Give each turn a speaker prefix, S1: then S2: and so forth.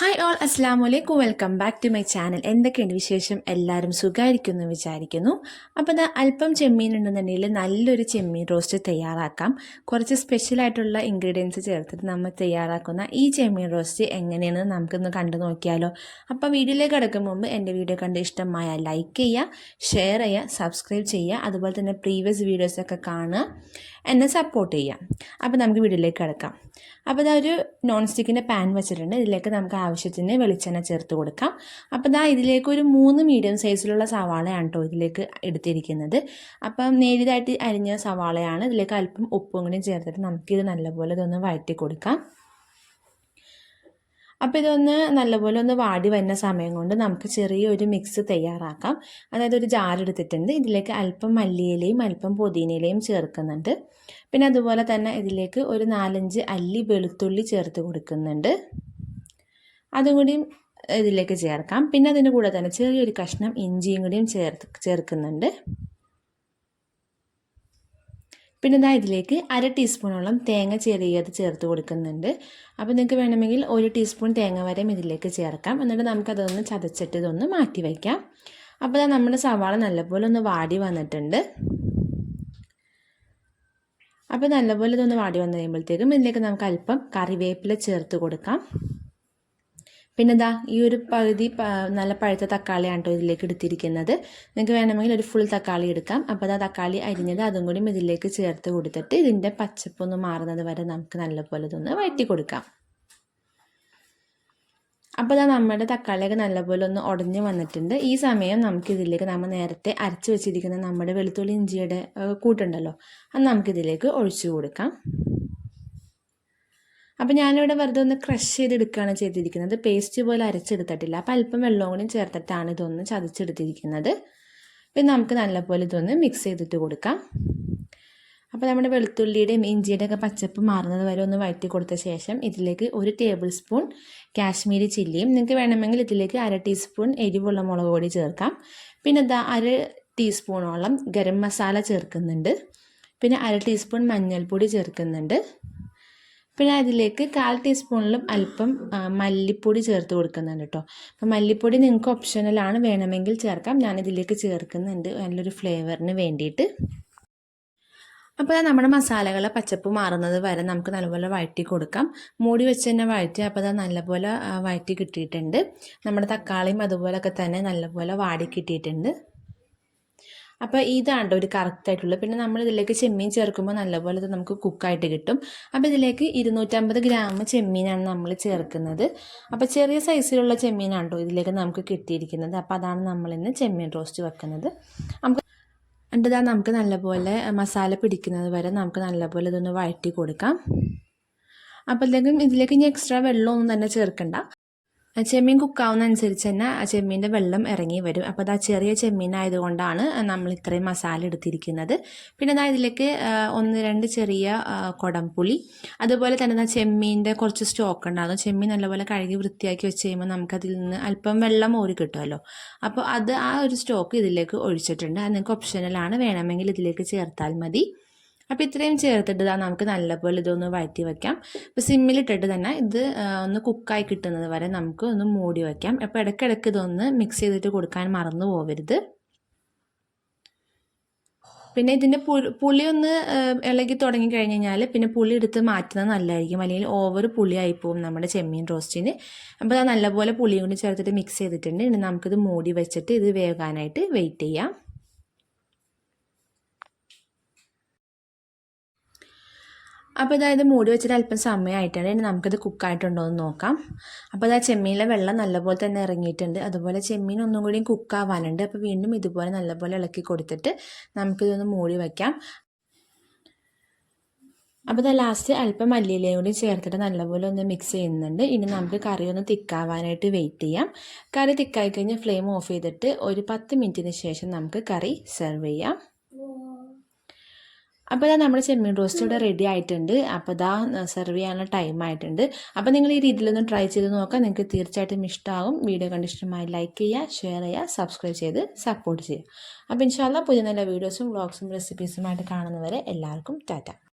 S1: Hi all അസ്സാം വലൈക്കും welcome back to my channel എന്തൊക്കെയുണ്ട് വിശേഷം? എല്ലാവരും സുഖമായിരിക്കുമെന്ന് വിചാരിക്കുന്നു. അപ്പോൾ ഇത് അല്പം ചെമ്മീൻ ഉണ്ടെന്നുണ്ടെങ്കിൽ നല്ലൊരു ചെമ്മീൻ റോസ്റ്റ് തയ്യാറാക്കാം. കുറച്ച് സ്പെഷ്യലായിട്ടുള്ള ഇൻഗ്രീഡിയൻസ് ചേർത്തിട്ട് നമ്മൾ തയ്യാറാക്കുന്ന ഈ ചെമ്മീൻ റോസ്റ്റ് എങ്ങനെയാണെന്ന് നമുക്കൊന്ന് കണ്ടു നോക്കിയാലോ. അപ്പോൾ വീഡിയോയിലേക്ക് കിടക്കും മുമ്പ് എന്റെ വീഡിയോ കണ്ട് ഇഷ്ടമായ ലൈക്ക് ചെയ്യുക ഷെയർ ചെയ്യുക സബ്സ്ക്രൈബ് ചെയ്യുക. അതുപോലെ തന്നെ പ്രീവിയസ് വീഡിയോസൊക്കെ കാണുക. എന്നെ സപ്പോർട്ട് ചെയ്യാം. അപ്പോൾ നമുക്ക് വീട്ടിലേക്ക് കിടക്കാം. അപ്പോൾ ഇതാ ഒരു നോൺ സ്റ്റിക്കിന്റെ പാൻ വെച്ചിട്ടുണ്ട്. ഇതിലേക്ക് നമുക്ക് ആവശ്യത്തിന് വെളിച്ചെണ്ണ ചേർത്ത് കൊടുക്കാം. അപ്പോൾ ഇതാ ഇതിലേക്ക് ഒരു മൂന്ന് മീഡിയം സൈസിലുള്ള സവാളയാണ് കേട്ടോ ഇതിലേക്ക് എടുത്തിരിക്കുന്നത്. അപ്പം നേരിതായിട്ട് അരിഞ്ഞ സവാളയാണ്. ഇതിലേക്ക് അല്പം ഉപ്പും കൂടി ചേർത്തിട്ട് നമുക്കിത് നല്ലപോലെ ഇതൊന്ന് വഴറ്റി കൊടുക്കാം. അപ്പോൾ ഇതൊന്ന് നല്ലപോലെ ഒന്ന് വാടി വരുന്ന സമയം കൊണ്ട് നമുക്ക് ചെറിയൊരു മിക്സ് തയ്യാറാക്കാം. അതായത് ഒരു ജാറെടുത്തിട്ടുണ്ട് ഇതിലേക്ക് അല്പം മല്ലിയിലയും അല്പം പുതിനയിലയും ചേർക്കുന്നുണ്ട്. പിന്നെ അതുപോലെ തന്നെ ഇതിലേക്ക് ഒരു നാലഞ്ച് അല്ലി വെളുത്തുള്ളി ചേർത്ത് കൊടുക്കുന്നുണ്ട്. അതും കൂടിയും ഇതിലേക്ക് ചേർക്കാം. പിന്നെ അതിന്റെ കൂടെ തന്നെ ചെറിയൊരു കഷ്ണം ഇഞ്ചിയും കൂടിയും ചേർത്ത് ചേർക്കുന്നുണ്ട്. പിന്നെ ഇതാ ഇതിലേക്ക് അര ടീസ്പൂണോളം തേങ്ങ ചെറിയത് ചേർത്ത് കൊടുക്കുന്നുണ്ട്. അപ്പോൾ നിങ്ങൾക്ക് വേണമെങ്കിൽ ഒരു ടീസ്പൂൺ തേങ്ങ വരെയും ഇതിലേക്ക് ചേർക്കാം. എന്നിട്ട് നമുക്കതൊന്ന് ചതച്ചിട്ട് ഇതൊന്ന് മാറ്റി വയ്ക്കാം. അപ്പോൾ നമ്മുടെ സവാള നല്ലപോലെ ഒന്ന് വാടി വന്നിട്ടുണ്ട്. അപ്പോൾ നല്ലപോലെ ഇതൊന്ന് വാടി വന്നു കഴിയുമ്പോഴത്തേക്കും ഇതിലേക്ക് നമുക്ക് അല്പം കറിവേപ്പില ചേർത്ത് കൊടുക്കാം. പിന്നെ ദാ ഈ ഒരു പകുതി നല്ല പഴുത്ത തക്കാളിയാണ് കേട്ടോ ഇതിലേക്ക് എടുത്തിരിക്കുന്നത്. നിങ്ങൾക്ക് വേണമെങ്കിൽ ഒരു ഫുൾ തക്കാളി എടുക്കാം. അപ്പോൾ ആ തക്കാളി അരിഞ്ഞത് അതും കൂടി ഇതിലേക്ക് ചേർത്ത് കൊടുത്തിട്ട് ഇതിന്റെ പച്ചപ്പൊന്ന് മാറുന്നത് വരെ നമുക്ക് നല്ലപോലെ ഇതൊന്ന് വഴറ്റി കൊടുക്കാം. അപ്പോൾ ഇതാ നമ്മുടെ തക്കാളിയൊക്കെ നല്ലപോലെ ഒന്ന് ഉടഞ്ഞു വന്നിട്ടുണ്ട്. ഈ സമയം നമുക്ക് ഇതിലേക്ക് നമ്മൾ നേരത്തെ അരച്ച് വെച്ചിരിക്കുന്ന നമ്മുടെ വെളുത്തുള്ളി ഇഞ്ചിയുടെ കൂട്ടുണ്ടല്ലോ അത് നമുക്കിതിലേക്ക് ഒഴിച്ചു കൊടുക്കാം. അപ്പോൾ ഞാനിവിടെ വെറുതെ ഒന്ന് ക്രഷ് ചെയ്തെടുക്കുകയാണ് ചെയ്തിരിക്കുന്നത്. പേസ്റ്റ് പോലെ അരച്ചെടുത്തിട്ടില്ല. അപ്പോൾ അല്പം വെള്ളവും കൂടി ചേർത്തിട്ടാണ് ഇതൊന്ന് ചതച്ചെടുത്തിരിക്കുന്നത്. പിന്നെ നമുക്ക് നല്ലപോലെ ഇതൊന്ന് മിക്സ് ചെയ്തിട്ട് കൊടുക്കാം. അപ്പോൾ നമ്മുടെ വെളുത്തുള്ളിയുടെയും ഇഞ്ചിയുടെയൊക്കെ പച്ചപ്പ് മാറുന്നത് വരെ ഒന്ന് വഴറ്റി കൊടുത്ത ശേഷം ഇതിലേക്ക് ഒരു ടേബിൾ സ്പൂൺ കാശ്മീരി ചില്ലിയും നിങ്ങൾക്ക് വേണമെങ്കിൽ ഇതിലേക്ക് അര ടീസ്പൂൺ എരിവുള്ള മുളക് പൊടി ചേർക്കാം. പിന്നെ ഇതാ അര ടീസ്പൂണോളം ഗരം മസാല ചേർക്കുന്നുണ്ട്. പിന്നെ അര ടീസ്പൂൺ മഞ്ഞൾപ്പൊടി ചേർക്കുന്നുണ്ട്. പിന്നെ അതിലേക്ക് കാൽ ടീസ്പൂണിലും അല്പം മല്ലിപ്പൊടി ചേർത്ത് കൊടുക്കുന്നുണ്ട് കേട്ടോ അപ്പോൾ മല്ലിപ്പൊടി നിങ്ങൾക്ക് ഓപ്ഷണലാണ് വേണമെങ്കിൽ ചേർക്കാം. ഞാനിതിലേക്ക് ചേർക്കുന്നുണ്ട്. നല്ലൊരു ഫ്ലേവറിന് വേണ്ടിയിട്ട്. അപ്പോൾ നമ്മുടെ മസാലകൾ പച്ചപ്പ് മാറുന്നത് വരെ നമുക്ക് നല്ലപോലെ വഴറ്റി കൊടുക്കാം. മൂടി വെച്ച് തന്നെ വഴറ്റി അപ്പോൾ അത് നല്ലപോലെ വഴറ്റി കിട്ടിയിട്ടുണ്ട്. നമ്മുടെ തക്കാളിയും അതുപോലൊക്കെ തന്നെ നല്ലപോലെ വാടി കിട്ടിയിട്ടുണ്ട്. അപ്പോൾ ഇതാണ് ഒരു കറക്റ്റ് ആയിട്ടുള്ളത് പിന്നെ നമ്മൾ ഇതിലേക്ക് ചെമ്മീൻ ചേർക്കുമ്പോൾ നല്ലപോലെ നമുക്ക് കുക്കായിട്ട് കിട്ടും. അപ്പോൾ ഇതിലേക്ക് ഇരുന്നൂറ്റമ്പത് ഗ്രാം ചെമ്മീനാണ് നമ്മൾ ചേർക്കുന്നത്. അപ്പോൾ ചെറിയ സൈസിലുള്ള ചെമ്മീനാണ് ഇതിലേക്ക് നമുക്ക് കിട്ടിയിരിക്കുന്നത്. അപ്പോൾ അതാണ് നമ്മളിന്ന് ചെമ്മീൻ റോസ്റ്റ് വെക്കുന്നത്. നമുക്ക് എന്നിട്ട് നമുക്ക് നല്ലപോലെ മസാല പിടിക്കുന്നത് വരെ നമുക്ക് നല്ലപോലെ ഇതൊന്ന് വഴറ്റി കൊടുക്കാം. അപ്പോഴത്തേക്കും ഇതിലേക്ക് ഇനി എക്സ്ട്രാ വെള്ളമൊന്നും തന്നെ ചേർക്കണ്ട. ചെമ്മീൻ കുക്കാവുന്ന അനുസരിച്ച് തന്നെ ആ ചെമ്മീന്റെ വെള്ളം ഇറങ്ങി വരും. അപ്പോൾ അത് ആ ചെറിയ ചെമ്മീൻ ആയതുകൊണ്ടാണ് നമ്മൾ ഇത്രയും മസാല എടുത്തിരിക്കുന്നത്. പിന്നെ അതാ ഇതിലേക്ക് ഒന്ന് രണ്ട് ചെറിയ കുടംപുളി. അതുപോലെ തന്നെ ആ ചെമ്മീന്റെ കുറച്ച് സ്റ്റോക്ക് ഉണ്ടാകും. ചെമ്മീൻ നല്ലപോലെ കഴുകി വൃത്തിയാക്കി വെച്ച് കഴിയുമ്പോൾ നമുക്കതിൽ നിന്ന് അല്പം വെള്ളം ഓരി കിട്ടുമല്ലോ. അപ്പോൾ അത് ആ ഒരു സ്റ്റോക്ക് ഇതിലേക്ക് ഒഴിച്ചിട്ടുണ്ട്. അത് നിങ്ങൾക്ക് ഓപ്ഷനലാണ് വേണമെങ്കിൽ ഇതിലേക്ക് ചേർത്താൽ മതി. അപ്പോൾ ഇത്രയും ചേർത്തിട്ട് ഇതാ നമുക്ക് നല്ലപോലെ ഇതൊന്ന് വഴറ്റി വയ്ക്കാം അപ്പോൾ സിമ്മിലിട്ടിട്ട് തന്നെ ഇത് ഒന്ന് കുക്കായി കിട്ടുന്നത് വരെ നമുക്ക് ഒന്ന് മൂടി വയ്ക്കാം അപ്പോൾ ഇടയ്ക്കിടയ്ക്ക് ഇതൊന്ന് മിക്സ് ചെയ്തിട്ട് കൊടുക്കാൻ മറന്നു പോകരുത് പിന്നെ ഇതിന്റെ പുളി ഒന്ന് ഇളകി തുടങ്ങി കഴിഞ്ഞ് കഴിഞ്ഞാൽ പിന്നെ പുളി എടുത്ത് മാറ്റുന്നത് നല്ലതായിരിക്കും. അല്ലെങ്കിൽ ഓവർ പുളിയായി പോകും നമ്മുടെ ചെമ്മീൻ റോസ്റ്റിന്. അപ്പോൾ അത് നല്ലപോലെ പുളിയും കൂടി ചേർത്തിട്ട് മിക്സ് ചെയ്തിട്ടുണ്ട്. ഇനി നമുക്കിത് മൂടി വെച്ചിട്ട് ഇത് വേകാനായിട്ട് വെയിറ്റ് ചെയ്യാം. അപ്പോൾ അതായത് മൂടി വെച്ചിട്ട് അല്പം സമയമായിട്ടാണ് ഇനി നമുക്കിത് കുക്കായിട്ടുണ്ടോ എന്ന് നോക്കാം. അപ്പോൾ അതായത് ചെമ്മീനിലെ വെള്ളം നല്ലപോലെ തന്നെ ഇറങ്ങിയിട്ടുണ്ട്. അതുപോലെ ചെമ്മീൻ ഒന്നും കൂടിയും കുക്കാവാനുണ്ട് അപ്പോൾ വീണ്ടും ഇതുപോലെ നല്ലപോലെ ഇളക്കി കൊടുത്തിട്ട് നമുക്കിതൊന്ന് മൂടി വയ്ക്കാം അപ്പോൾ ഇത് ലാസ്റ്റ് അല്പം മല്ലിയിലയും കൂടി ചേർത്തിട്ട് നല്ലപോലെ ഒന്ന് മിക്സ് ചെയ്യുന്നുണ്ട്. ഇനി നമുക്ക് കറി ഒന്ന് തിക്കാവാനായിട്ട് വെയിറ്റ് ചെയ്യാം. കറി തിക്കായി കഴിഞ്ഞ് ഫ്ലെയിം ഓഫ് ചെയ്തിട്ട് ഒരു പത്ത് മിനിറ്റിന് ശേഷം നമുക്ക് കറി സെർവ് ചെയ്യാം. അപ്പോൾ ഇതാ നമ്മുടെ ചെമ്മീൻ റോസ്റ്റ് ഇവിടെ റെഡി ആയിട്ടുണ്ട്. അപ്പോൾ ഇതാ സെർവ് ചെയ്യാനുള്ള ടൈം ആയിട്ടുണ്ട്. അപ്പോൾ നിങ്ങൾ ഈ രീതിയിലൊന്ന് ട്രൈ ചെയ്ത് നോക്കാം നിങ്ങൾക്ക് തീർച്ചയായിട്ടും ഇഷ്ടമാകും വീഡിയോ കണ്ടിഷ്ടമായി ലൈക്ക് ചെയ്യുക ഷെയർ ചെയ്യുക സബ്സ്ക്രൈബ് ചെയ്ത് സപ്പോർട്ട് ചെയ്യുക. അപ്പോൾ ഇൻഷാല്ല പുതിയ നല്ല വീഡിയോസും വ്ളോഗ്സും റെസിപ്പീസുമായിട്ട് കാണുന്നവരെ എല്ലാവർക്കും ടാറ്റ.